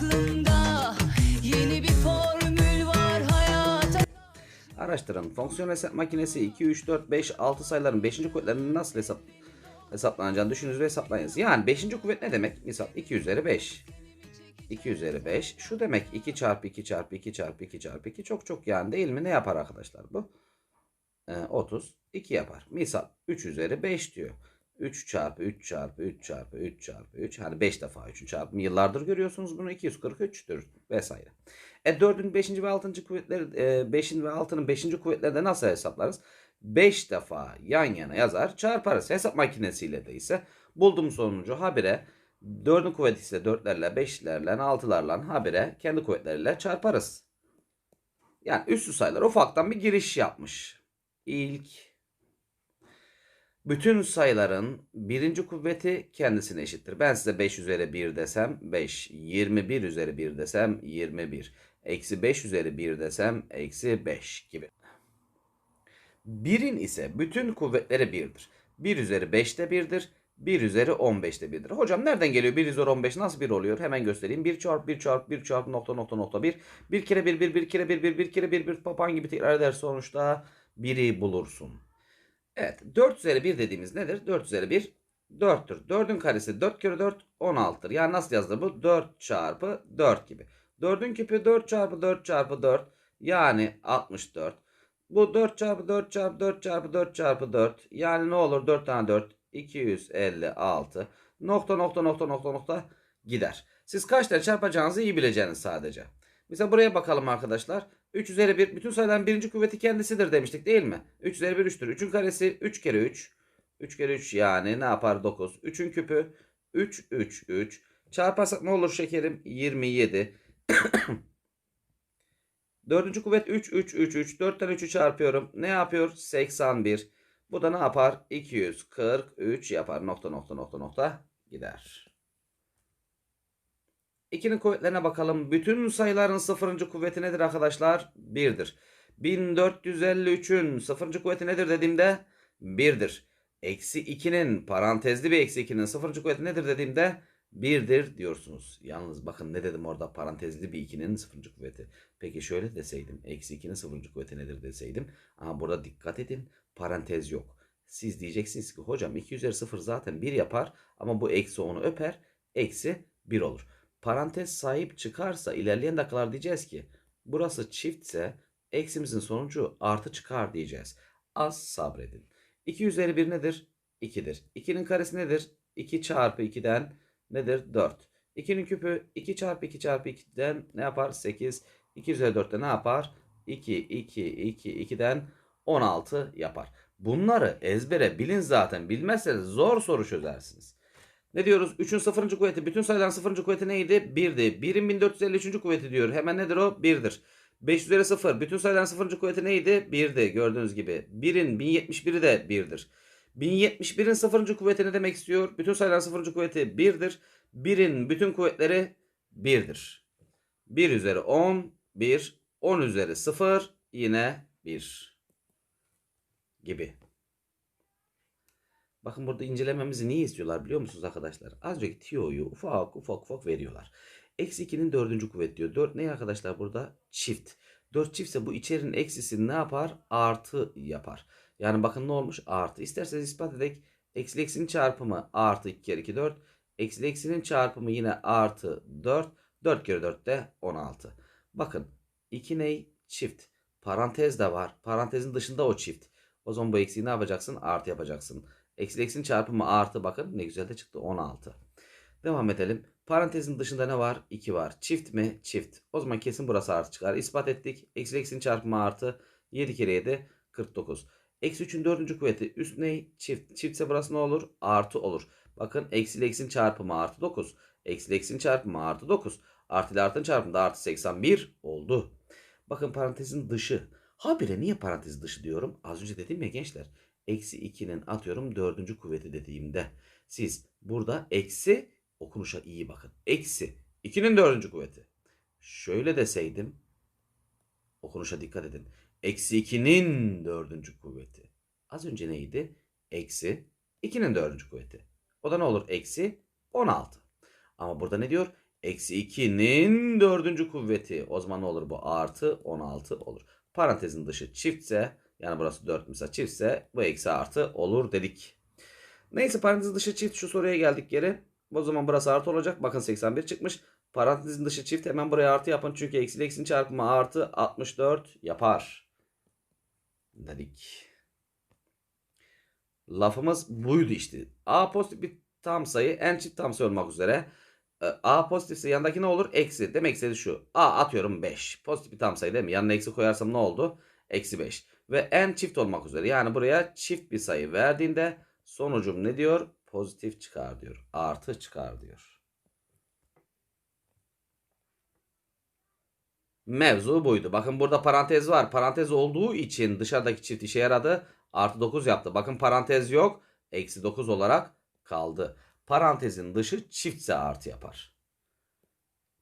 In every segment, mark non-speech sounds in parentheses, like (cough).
aklımda Yeni bir formül var hayata Araştırın. Fonksiyon hesap makinesi 2, 3, 4, 5, 6 sayıların 5. kuvvetlerinin nasıl hesap hesaplanacağını düşününüz ve hesaplayınız. Yani 5. kuvvet ne demek? Misal 2 üzeri 5. 2 üzeri 5. Şu demek 2 çarpı 2 çarpı 2 çarpı 2 çarpı 2 çok çok yani değil mi? Ne yapar arkadaşlar bu? Ee, 30. 2 yapar. Misal 3 üzeri 5 diyor. 3 çarpı 3 çarpı 3 çarpı 3 çarpı 3. Hani 5 defa 3'ün çarpımı. Yıllardır görüyorsunuz bunu. 243'tür vesaire. E 4'ün 5. ve 6. kuvvetleri 5'in ve 6'nın 5. kuvvetleri de nasıl hesaplarız? 5 defa yan yana yazar çarparız. Hesap makinesiyle de ise bulduğum sonucu habire 4'ün kuvveti ise 4'lerle 5'lerle 6'larla habire kendi kuvvetleriyle çarparız. Yani üstü sayılar ufaktan bir giriş yapmış. İlk bütün sayıların birinci kuvveti kendisine eşittir. Ben size 5 üzeri 1 desem 5, 21 üzeri 1 desem 21, eksi 5 üzeri 1 desem eksi 5 gibi. 1'in ise bütün kuvvetleri 1'dir. 1 üzeri 5 de 1'dir. 1 üzeri 15 de 1'dir. Hocam nereden geliyor 1 üzeri 15 nasıl 1 oluyor? Hemen göstereyim. 1 çarpı 1 çarpı 1 çarpı nokta nokta nokta 1. 1 kere 1 1 1 kere 1 1 1 kere 1 1 papan gibi tekrar eder sonuçta 1'i bulursun. Evet 4 üzeri 1 dediğimiz nedir? 4 üzeri 1 4'tür. 4'ün karesi 4 kere 4 16'tır. Yani nasıl yazılır bu? 4 çarpı 4 gibi. 4'ün küpü 4 çarpı 4 çarpı 4 yani 64. Bu 4 çarpı 4 çarpı 4 çarpı 4 çarpı 4 yani ne olur 4 tane 4 256 nokta nokta nokta nokta nokta gider. Siz kaç tane çarpacağınızı iyi bileceğiniz sadece. Mesela buraya bakalım arkadaşlar. 3 üzeri 1 bütün sayıların birinci kuvveti kendisidir demiştik değil mi? 3 üzeri 1 3'tür. 3'ün karesi 3 kere 3. 3 kere 3 yani ne yapar 9. 3'ün küpü 3 3 3. Çarparsak ne olur şekerim? 27. (clears throat) Dördüncü kuvvet 3 3 3 3. 4'ten 3'ü çarpıyorum. Ne yapıyor? 81. Bu da ne yapar? 243 yapar. Nokta nokta nokta nokta gider. 2'nin kuvvetlerine bakalım. Bütün sayıların sıfırıncı kuvveti nedir arkadaşlar? 1'dir. 1453'ün sıfırıncı kuvveti nedir dediğimde 1'dir. Eksi 2'nin parantezli bir eksi 2'nin sıfırıncı kuvveti nedir dediğimde 1'dir diyorsunuz. Yalnız bakın ne dedim orada parantezli bir 2'nin sıfırıncı kuvveti. Peki şöyle deseydim eksi 2'nin sıfırıncı kuvveti nedir deseydim. Ama burada dikkat edin parantez yok. Siz diyeceksiniz ki hocam 2 üzeri 0 zaten 1 yapar ama bu eksi 10'u öper eksi 1 olur. Parantez sahip çıkarsa ilerleyen dakikalar diyeceğiz ki burası çiftse eksimizin sonucu artı çıkar diyeceğiz. Az sabredin. 2 üzeri 1 nedir? 2'dir. 2'nin karesi nedir? 2 çarpı 2'den nedir? 4. 2'nin küpü 2 çarpı 2 çarpı 2'den ne yapar? 8. 2 üzeri 4'te ne yapar? 2, 2, 2, 2'den 16 yapar. Bunları ezbere bilin zaten. Bilmezseniz zor soru çözersiniz. Ne diyoruz? 3'ün 0. kuvveti. Bütün sayıların 0. kuvveti neydi? 1'di. 1'in 1453. kuvveti diyor. Hemen nedir o? 1'dir. 5 üzeri 0. Bütün sayıların 0. kuvveti neydi? 1'di. Gördüğünüz gibi. 1'in 1071'i de 1'dir. 1071'in 0. kuvveti ne demek istiyor? Bütün sayıların 0. kuvveti 1'dir. 1'in bütün kuvvetleri 1'dir. 1 üzeri 10, 1. 10 üzeri 0 yine 1 gibi. Bakın burada incelememizi niye istiyorlar biliyor musunuz arkadaşlar? Az önceki tiyoyu ufak ufak ufak veriyorlar. Eksi 2'nin dördüncü kuvvet diyor. 4 ne arkadaşlar burada? Çift. 4 çiftse bu içerinin eksisi ne yapar? Artı yapar. Yani bakın ne olmuş? Artı. İsterseniz ispat edek. Eksi eksinin çarpımı artı 2 kere 2 4. Eksi eksinin çarpımı yine artı 4. 4 kere 4 de 16. Bakın 2 ney? Çift. Parantez de var. Parantezin dışında o çift. O zaman bu eksiği ne yapacaksın? Artı yapacaksın. Eksi eksinin çarpımı artı bakın ne güzel de çıktı 16. Devam edelim. Parantezin dışında ne var? 2 var. Çift mi? Çift. O zaman kesin burası artı çıkar. İspat ettik. Eksi eksinin çarpımı artı. 7 kere 7 49. Eksi 3'ün dördüncü kuvveti. Üst ne? Çift. Çiftse burası ne olur? Artı olur. Bakın eksi ile eksinin çarpımı artı 9. Eksi ile eksinin çarpımı artı 9. Artı ile artının çarpımı da artı 81 oldu. Bakın parantezin dışı. Habire niye parantez dışı diyorum? Az önce dedim ya gençler. Eksi 2'nin atıyorum dördüncü kuvveti dediğimde. Siz burada eksi okunuşa iyi bakın. Eksi 2'nin dördüncü kuvveti. Şöyle deseydim okunuşa dikkat edin. Eksi 2'nin dördüncü kuvveti. Az önce neydi? Eksi 2'nin dördüncü kuvveti. O da ne olur? Eksi 16. Ama burada ne diyor? Eksi 2'nin dördüncü kuvveti. O zaman ne olur bu? Artı 16 olur. Parantezin dışı çiftse yani burası 4 mesela çiftse bu eksi artı olur dedik. Neyse parantezin dışı çift şu soruya geldik geri. O zaman burası artı olacak. Bakın 81 çıkmış. Parantezin dışı çift hemen buraya artı yapın. Çünkü eksi ile eksinin çarpımı artı 64 yapar. Dedik. Lafımız buydu işte. A pozitif bir tam sayı en çift tam sayı olmak üzere. E, A pozitifse yanındaki ne olur? Eksi. Demek istediği şu. A atıyorum 5. Pozitif bir tam sayı değil mi? Yanına eksi koyarsam ne oldu? Eksi 5. Ve en çift olmak üzere. Yani buraya çift bir sayı verdiğinde sonucum ne diyor? Pozitif çıkar diyor. Artı çıkar diyor. Mevzu buydu. Bakın burada parantez var. Parantez olduğu için dışarıdaki çift işe yaradı. Artı 9 yaptı. Bakın parantez yok. Eksi 9 olarak kaldı. Parantezin dışı çiftse artı yapar.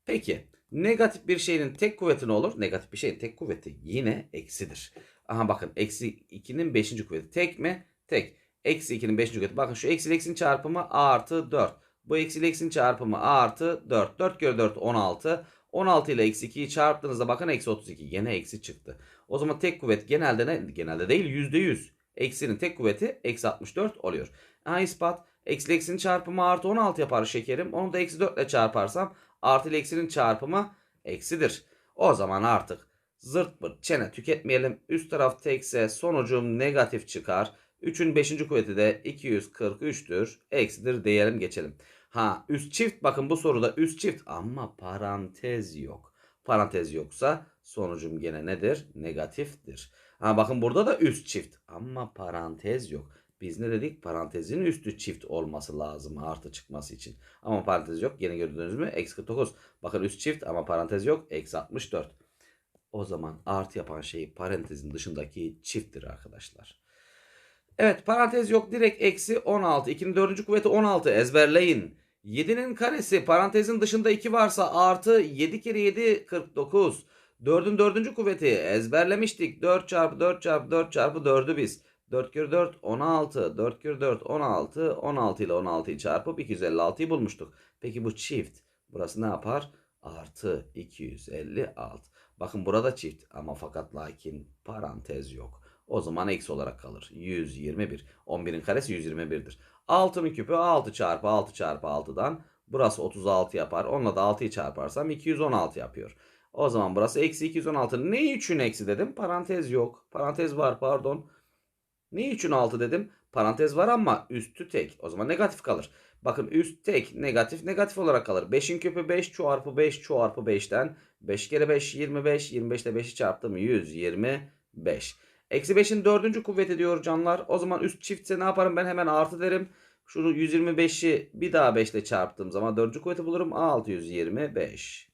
Peki negatif bir şeyin tek kuvveti ne olur? Negatif bir şeyin tek kuvveti yine eksidir. Aha bakın eksi 2'nin 5. kuvveti tek mi? Tek. Eksi 2'nin 5. kuvveti. Bakın şu eksi eksinin çarpımı a artı 4. Bu eksi eksinin çarpımı a artı 4. 4 kere 4 16. 16 ile eksi 2'yi çarptığınızda bakın eksi 32. Gene eksi çıktı. O zaman tek kuvvet genelde ne? Genelde değil %100. Eksinin tek kuvveti eksi 64 oluyor. Aha ispat. Eksi eksinin çarpımı artı 16 yapar şekerim. Onu da eksi 4 ile çarparsam artı ile eksinin çarpımı eksidir. O zaman artık zırt pırt çene tüketmeyelim. Üst taraf tekse sonucum negatif çıkar. 3'ün 5. kuvveti de 243'tür. Eksidir diyelim geçelim. Ha üst çift bakın bu soruda üst çift ama parantez yok. Parantez yoksa sonucum gene nedir? Negatiftir. Ha bakın burada da üst çift ama parantez yok. Biz ne dedik? Parantezin üstü çift olması lazım artı çıkması için. Ama parantez yok. Yine gördüğünüz mü? Eksi 49. Bakın üst çift ama parantez yok. Eksi 64. O zaman artı yapan şey parantezin dışındaki çifttir arkadaşlar. Evet parantez yok. Direkt eksi 16. 2'nin 4. kuvveti 16. Ezberleyin. 7'nin karesi parantezin dışında 2 varsa artı 7 kere 7 49. 4'ün 4. kuvveti ezberlemiştik. 4 çarpı 4 çarpı 4 çarpı 4'ü biz. 4 kere 4 16. 4 kere 4 16. 16 ile 16'yı çarpıp 256'yı bulmuştuk. Peki bu çift. Burası ne yapar? Artı 256. Bakın burada çift ama fakat lakin parantez yok. O zaman eksi olarak kalır. 121. 11'in karesi 121'dir. 6'nın küpü 6 çarpı 6 çarpı 6'dan. Burası 36 yapar. Onunla da 6'yı çarparsam 216 yapıyor. O zaman burası eksi 216. Ne için eksi dedim? Parantez yok. Parantez var pardon. Ne için 6 dedim? Parantez var ama üstü tek. O zaman negatif kalır. Bakın üst tek negatif negatif olarak kalır. 5'in küpü 5 çarpı 5 çarpı 5'ten 5 kere 5 25 25 ile 5'i çarptım 125. Eksi 5'in dördüncü kuvveti diyor canlar. O zaman üst çiftse ne yaparım ben hemen artı derim. Şunu 125'i bir daha 5 ile çarptığım zaman dördüncü kuvveti bulurum. 625.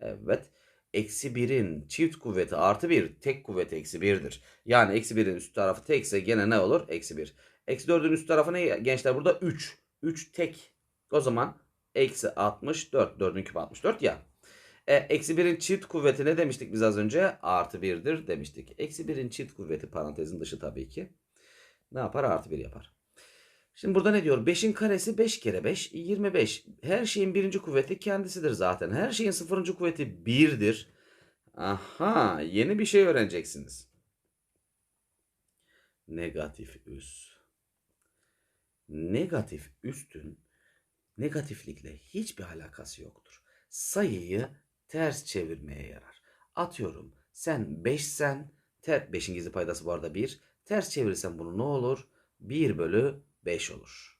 Evet. Eksi 1'in çift kuvveti artı 1 tek kuvveti eksi 1'dir. Yani eksi 1'in üst tarafı tekse gene ne olur? Eksi 1. Eksi 4'ün üst tarafı ne gençler burada? 3. 3 tek. O zaman eksi 64. 4'ün küpü 64 ya. E, eksi 1'in çift kuvveti ne demiştik biz az önce? Artı 1'dir demiştik. Eksi 1'in çift kuvveti parantezin dışı tabii ki. Ne yapar? Artı 1 yapar. Şimdi burada ne diyor? 5'in karesi 5 kere 5 25. Her şeyin birinci kuvveti kendisidir zaten. Her şeyin sıfırıncı kuvveti 1'dir. Aha yeni bir şey öğreneceksiniz. Negatif üs. Negatif üstün negatiflikle hiçbir alakası yoktur. Sayıyı ters çevirmeye yarar. Atıyorum sen 5 sen 5'in gizli paydası bu arada 1. Ters çevirirsen bunu ne olur? 1 bölü 5 olur.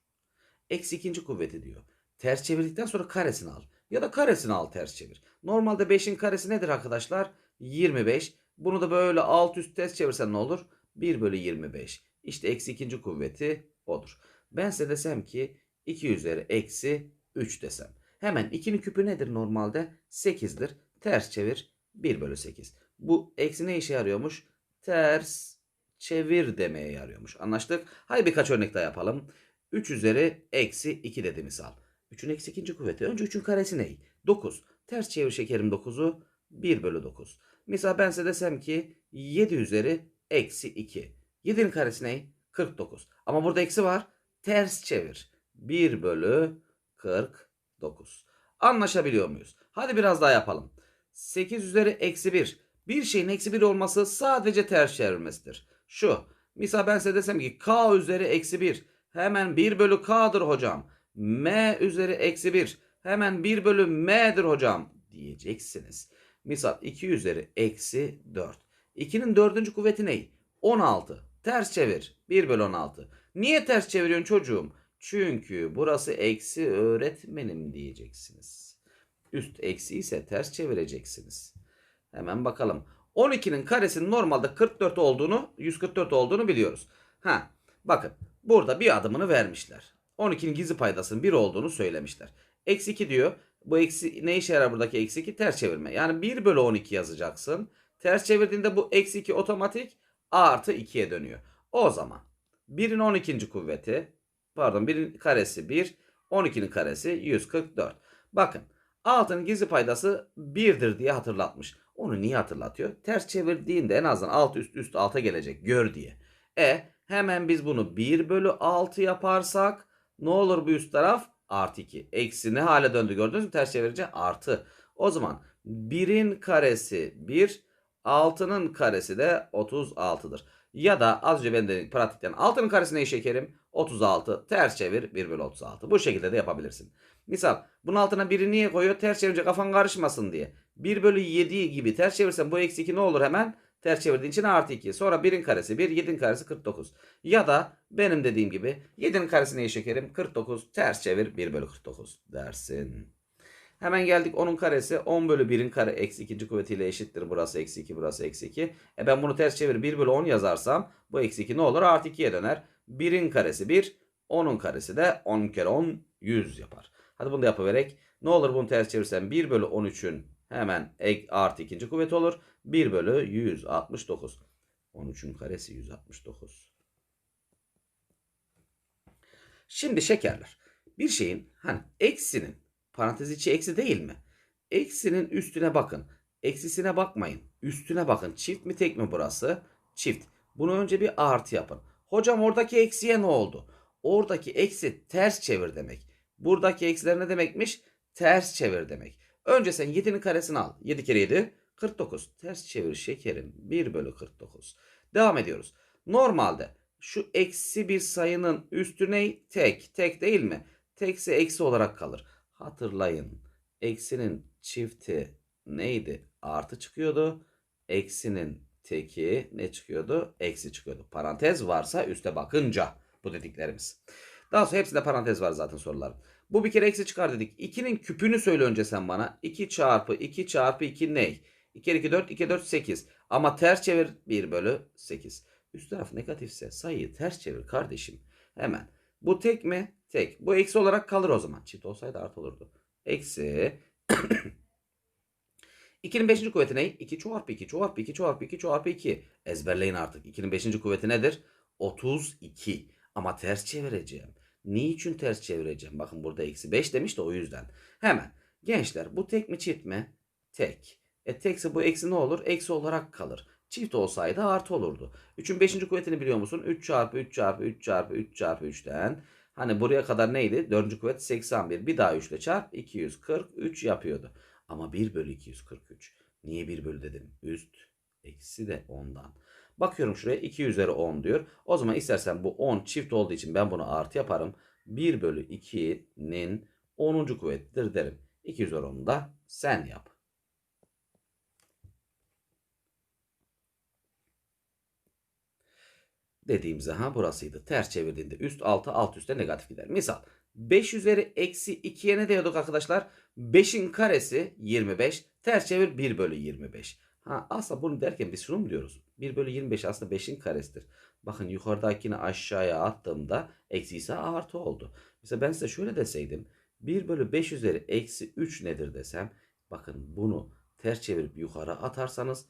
Eksi ikinci kuvveti diyor. Ters çevirdikten sonra karesini al. Ya da karesini al ters çevir. Normalde 5'in karesi nedir arkadaşlar? 25. Bunu da böyle alt üst ters çevirsen ne olur? 1 bölü 25. İşte eksi ikinci kuvveti odur. Ben size desem ki 2 üzeri eksi 3 desem. Hemen 2'nin küpü nedir normalde? 8'dir. Ters çevir 1 bölü 8. Bu eksi ne işe yarıyormuş? Ters çevir demeye yarıyormuş. Anlaştık. Haydi birkaç örnek daha yapalım. 3 üzeri eksi 2 dedi misal. 3'ün eksi ikinci kuvveti. Önce 3'ün karesi ne? 9. Ters çevir şekerim 9'u 1 bölü 9. Misal ben size desem ki 7 üzeri eksi 2. 7'nin karesi ne? 49. Ama burada eksi var. Ters çevir. 1 bölü 49. Anlaşabiliyor muyuz? Hadi biraz daha yapalım. 8 üzeri eksi 1. Bir şeyin eksi 1 olması sadece ters çevirmesidir. Şu. Misal ben size desem ki k üzeri eksi 1. Hemen 1 bölü k'dır hocam. m üzeri eksi 1. Hemen 1 bölü m'dir hocam. Diyeceksiniz. Misal 2 üzeri eksi 4. 2'nin dördüncü kuvveti ne? 16. Ters çevir. 1 bölü 16. Niye ters çeviriyorsun çocuğum? Çünkü burası eksi öğretmenim diyeceksiniz. Üst eksi ise ters çevireceksiniz. Hemen bakalım. 12'nin karesinin normalde 44 olduğunu, 144 olduğunu biliyoruz. Ha, bakın burada bir adımını vermişler. 12'nin gizli paydasının 1 olduğunu söylemişler. Eksi 2 diyor. Bu eksi ne işe yarar buradaki eksi 2? Ters çevirme. Yani 1 bölü 12 yazacaksın. Ters çevirdiğinde bu eksi 2 otomatik artı 2'ye dönüyor. O zaman 1'in 12. kuvveti pardon 1'in karesi 1 12'nin karesi 144. Bakın altının gizli paydası 1'dir diye hatırlatmış. Onu niye hatırlatıyor? Ters çevirdiğinde en azından alt üst üst alta gelecek gör diye. E hemen biz bunu 1 bölü 6 yaparsak ne olur bu üst taraf? Artı 2. Eksi ne hale döndü gördünüz mü? Ters çevirince artı. O zaman 1'in karesi 1, 6'nın karesi de 36'dır. Ya da az önce ben de pratikten 6'nın karesine eşit şekerim 36 ters çevir 1 bölü 36. Bu şekilde de yapabilirsin. Misal bunun altına 1'i niye koyuyor? Ters çevirince kafan karışmasın diye. 1 bölü 7 gibi ters çevirsen bu eksi 2 ne olur hemen? Ters çevirdiğin için artı 2. Sonra 1'in karesi 1, 7'nin karesi 49. Ya da benim dediğim gibi 7'nin karesine eşit şekerim 49 ters çevir 1 bölü 49 dersin. Hemen geldik 10'un karesi 10 bölü 1'in kare eksi ikinci kuvvetiyle eşittir. Burası eksi 2 burası eksi 2. E ben bunu ters çevir 1 bölü 10 yazarsam bu eksi 2 ne olur? Artı 2'ye döner. 1'in karesi 1 10'un karesi de 10 kere 10 100 yapar. Hadi bunu da yapıverek. Ne olur bunu ters çevirsem 1 bölü 13'ün hemen ek, artı ikinci kuvveti olur. 1 bölü 169. 13'ün karesi 169. Şimdi şekerler. Bir şeyin hani eksinin parantez içi eksi değil mi? Eksinin üstüne bakın. Eksisine bakmayın. Üstüne bakın. Çift mi tek mi burası? Çift. Bunu önce bir artı yapın. Hocam oradaki eksiye ne oldu? Oradaki eksi ters çevir demek. Buradaki eksiler ne demekmiş? Ters çevir demek. Önce sen 7'nin karesini al. 7 kere 7 49. Ters çevir şekerim 1 bölü 49. Devam ediyoruz. Normalde şu eksi bir sayının üstü ne? Tek. Tek değil mi? Tekse eksi olarak kalır. Hatırlayın. Eksinin çifti neydi? Artı çıkıyordu. Eksinin teki ne çıkıyordu? Eksi çıkıyordu. Parantez varsa üste bakınca bu dediklerimiz. Daha sonra hepsinde parantez var zaten soruların. Bu bir kere eksi çıkar dedik. 2'nin küpünü söyle önce sen bana. 2 çarpı 2 çarpı 2 ne? 2 kere 2 4 2 4 8. Ama ters çevir 1 bölü 8. Üst taraf negatifse sayıyı ters çevir kardeşim. Hemen. Bu tek mi? Tek. Bu eksi olarak kalır o zaman. Çift olsaydı artı olurdu. Eksi (clears throat) 2'nin 5. kuvveti ne? 2 çarpı 2 çarpı 2 çarpı 2 çarpı 2. Ezberleyin artık. 2'nin 5. kuvveti nedir? 32. Ama ters çevireceğim. Niçin ters çevireceğim? Bakın burada eksi 5 demiş de o yüzden. Hemen. Gençler bu tek mi çift mi? Tek. E tekse bu eksi ne olur? Eksi olarak kalır. Çift olsaydı artı olurdu. 3'ün 5. kuvvetini biliyor musun? 3 çarpı 3 çarpı 3 çarpı 3 çarpı 3'ten. Hani buraya kadar neydi? 4. kuvvet 81. Bir daha 3 ile çarp 243 yapıyordu. Ama 1 bölü 243. Niye 1 bölü dedim? Üst eksi de 10'dan. Bakıyorum şuraya 2 üzeri 10 diyor. O zaman istersen bu 10 çift olduğu için ben bunu artı yaparım. 1 bölü 2'nin 10. kuvvetidir derim. 2 üzeri 10'u da sen yap. Dediğimiz ha burasıydı. Ters çevirdiğinde üst alta alt üste negatif gider. Misal 5 üzeri eksi 2'ye ne diyorduk arkadaşlar? 5'in karesi 25. Ters çevir 1 bölü 25. Ha, aslında bunu derken biz şunu mu diyoruz? 1 bölü 25 aslında 5'in karesidir. Bakın yukarıdakini aşağıya attığımda eksi ise artı oldu. Mesela ben size şöyle deseydim. 1 bölü 5 üzeri eksi 3 nedir desem. Bakın bunu ters çevirip yukarı atarsanız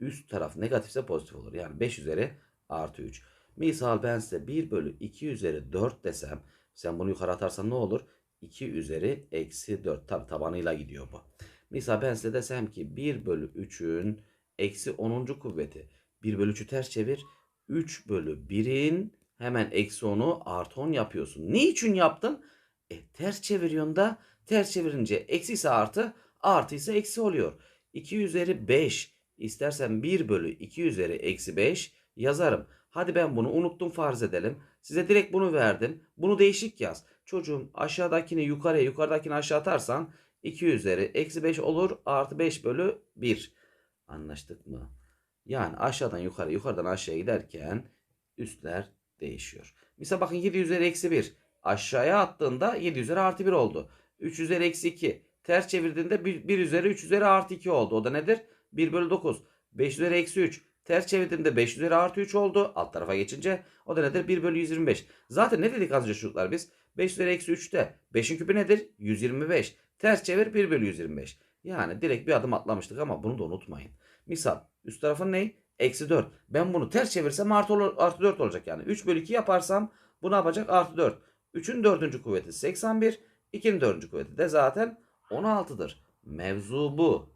üst taraf negatifse pozitif olur. Yani 5 üzeri artı 3. Misal ben size 1 bölü 2 üzeri 4 desem. Sen bunu yukarı atarsan ne olur? 2 üzeri eksi 4. Tabi tabanıyla gidiyor bu. Misal ben size desem ki 1 bölü 3'ün eksi 10. kuvveti. 1 bölü 3'ü ters çevir. 3 bölü 1'in hemen eksi 10'u artı 10 yapıyorsun. Niçin yaptın? E, ters çeviriyorsun da Ters çevirince eksi ise artı, artı ise eksi oluyor. 2 üzeri 5. İstersen 1 bölü 2 üzeri eksi 5 yazarım. Hadi ben bunu unuttum farz edelim. Size direkt bunu verdim. Bunu değişik yaz. Çocuğum aşağıdakini yukarıya yukarıdakini aşağı atarsan 2 üzeri eksi 5 olur artı 5 bölü 1. Anlaştık mı? Yani aşağıdan yukarı yukarıdan aşağıya giderken üstler değişiyor. Mesela bakın 7 üzeri eksi 1. Aşağıya attığında 7 üzeri artı 1 oldu. 3 üzeri eksi 2. Ters çevirdiğinde 1, 1 üzeri 3 üzeri artı 2 oldu. O da nedir? 1 bölü 9. 5 üzeri eksi 3. Ters çevirdiğimde 5 üzeri artı 3 oldu. Alt tarafa geçince o da nedir? 1 bölü 125. Zaten ne dedik az önce çocuklar biz? 5 üzeri eksi 3'te 5'in küpü nedir? 125. Ters çevir 1 bölü 125. Yani direkt bir adım atlamıştık ama bunu da unutmayın. Misal üst tarafın ne? Eksi 4. Ben bunu ters çevirsem artı, artı 4 olacak yani. 3 bölü 2 yaparsam bu ne yapacak? Artı 4. 3'ün dördüncü kuvveti 81. 2'nin dördüncü kuvveti de zaten 16'dır. Mevzu bu.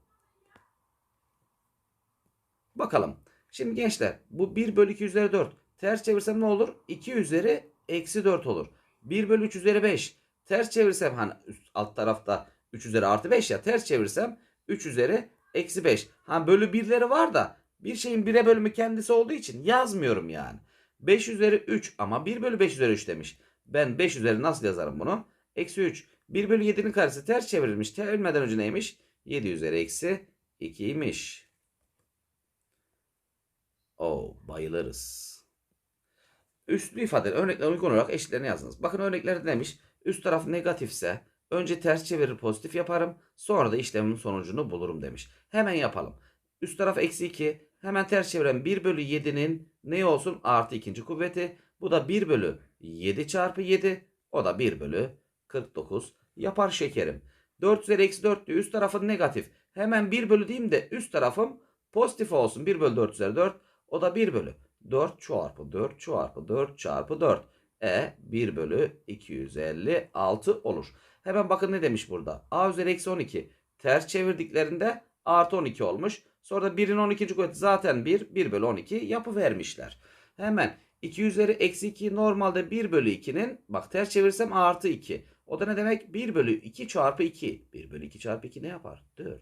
Bakalım. Şimdi gençler bu 1 bölü 2 üzeri 4. Ters çevirsem ne olur? 2 üzeri eksi 4 olur. 1 bölü 3 üzeri 5. Ters çevirsem hani üst, alt tarafta 3 üzeri artı 5 ya. Ters çevirsem 3 üzeri eksi 5. Ha bölü 1'leri var da bir şeyin 1'e bölümü kendisi olduğu için yazmıyorum yani. 5 üzeri 3 ama 1 bölü 5 üzeri 3 demiş. Ben 5 üzeri nasıl yazarım bunu? Eksi 3. 1 bölü 7'nin karesi ters çevrilmiş. Çevirmeden önce neymiş? 7 üzeri eksi 2'ymiş. Oo bayılırız. Üstlü ifade örnekler uygun olarak eşitlerini yazınız. Bakın örneklerde demiş. Üst taraf negatifse önce ters çevirir pozitif yaparım. Sonra da işlemin sonucunu bulurum demiş. Hemen yapalım. Üst taraf eksi 2. Hemen ters çeviren 1 bölü 7'nin ne olsun? Artı ikinci kuvveti. Bu da 1 bölü 7 çarpı 7. O da 1 bölü 49 yapar şekerim. 4 üzeri eksi 4 diyor. Üst tarafın negatif. Hemen 1 bölü diyeyim de üst tarafım pozitif olsun. 1 bölü 4 üzeri 4. O da 1 bölü 4 çarpı 4 çarpı 4 çarpı 4. E 1 bölü 256 olur. Hemen bakın ne demiş burada. A üzeri eksi 12. Ters çevirdiklerinde artı 12 olmuş. Sonra da 1'in 12. kuvveti zaten 1. 1 bölü 12 yapı vermişler. Hemen 2 üzeri eksi 2 normalde 1 bölü 2'nin bak ters çevirsem artı 2. O da ne demek? 1 bölü 2 çarpı 2. 1 bölü 2 çarpı 2 ne yapar? 4.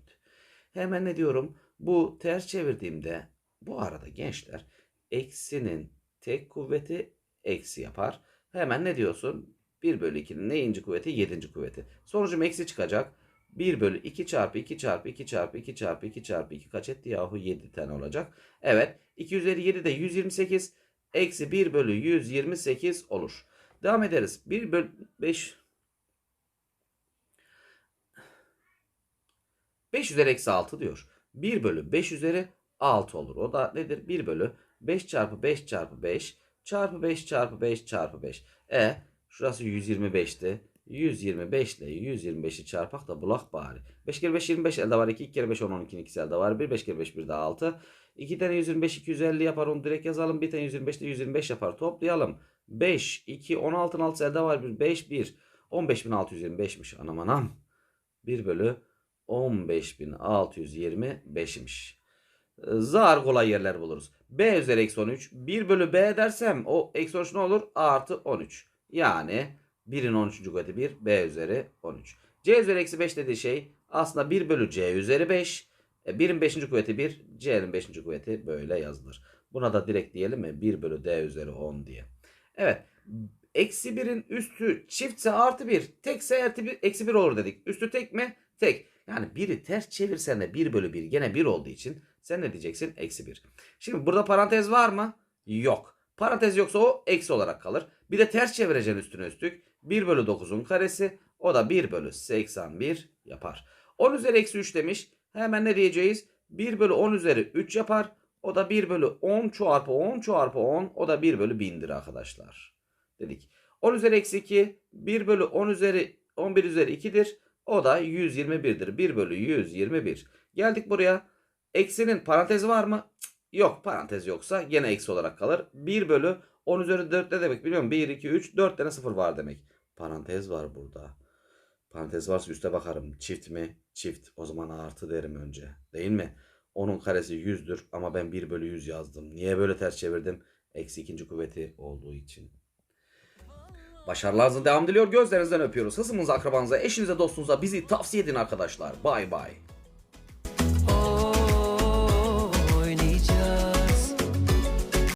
Hemen ne diyorum? Bu ters çevirdiğimde bu arada gençler eksinin tek kuvveti eksi yapar. Hemen ne diyorsun? 1 bölü 2'nin neyinci kuvveti? 7. kuvveti. Sonucum eksi çıkacak. 1 bölü 2 çarpı 2 çarpı 2 çarpı 2 çarpı 2 çarpı 2 kaç etti yahu 7 tane olacak. Evet 2 üzeri 7 de 128 eksi 1 bölü 128 olur. Devam ederiz. 1 bölü 5 5 üzeri eksi 6 diyor. 1 bölü 5 üzeri 6 olur. O da nedir? 1 bölü 5 çarpı 5 çarpı 5 çarpı 5 çarpı 5 çarpı 5. E şurası 125'ti. 125 ile 125'i çarpak da bulak bari. 5 kere 5 25 elde var 2. 2 kere 5 10 12 ikisi elde var 1. 5 kere 5 1 de 6. 2 tane 125 250 yapar onu direkt yazalım. Bir tane 125 de 125 yapar. Toplayalım. 5 2 16'ın 6 elde var 1 5 1. 15625'miş anam anam. 1 bölü 15625'miş. Zar kolay yerler buluruz. B üzeri eksi 13. 1 bölü B dersem o eksi 13 ne olur? Artı 13. Yani 1'in 13. kuvveti 1. B üzeri 13. C üzeri eksi 5 dediği şey aslında 1 bölü C üzeri 5. E, 1'in 5. kuvveti 1. C'nin 5. kuvveti böyle yazılır. Buna da direkt diyelim mi? 1 bölü D üzeri 10 diye. Evet. Eksi 1'in üstü çiftse artı 1. Tekse artı 1, eksi 1 olur dedik. Üstü tek mi? Tek. Yani biri ters çevirsen de 1 bölü 1 gene 1 olduğu için sen ne diyeceksin? Eksi 1. Şimdi burada parantez var mı? Yok. Parantez yoksa o eksi olarak kalır. Bir de ters çevireceksin üstüne üstlük. 1 bölü 9'un karesi. O da 1 bölü 81 yapar. 10 üzeri eksi 3 demiş. Hemen ne diyeceğiz? 1 bölü 10 üzeri 3 yapar. O da 1 bölü 10 çarpı 10 çarpı 10. O da 1 bölü 1000'dir arkadaşlar. Dedik. 10 üzeri eksi 2. 1 bölü 10 üzeri 11 üzeri 2'dir. O da 121'dir. 1 bölü 121. Geldik buraya. Eksinin parantezi var mı? Yok. Parantez yoksa gene eksi olarak kalır. 1 bölü 10 üzeri 4 ne demek biliyor musun? 1, 2, 3, 4 tane sıfır var demek. Parantez var burada. Parantez varsa üste bakarım. Çift mi? Çift. O zaman artı derim önce. Değil mi? Onun karesi 100'dür ama ben 1 bölü 100 yazdım. Niye böyle ters çevirdim? Eksi ikinci kuvveti olduğu için. Başarılarınızın devam diliyor. Gözlerinizden öpüyoruz. Hızımıza, akrabanıza, eşinize, dostunuza bizi tavsiye edin arkadaşlar. Bay bay.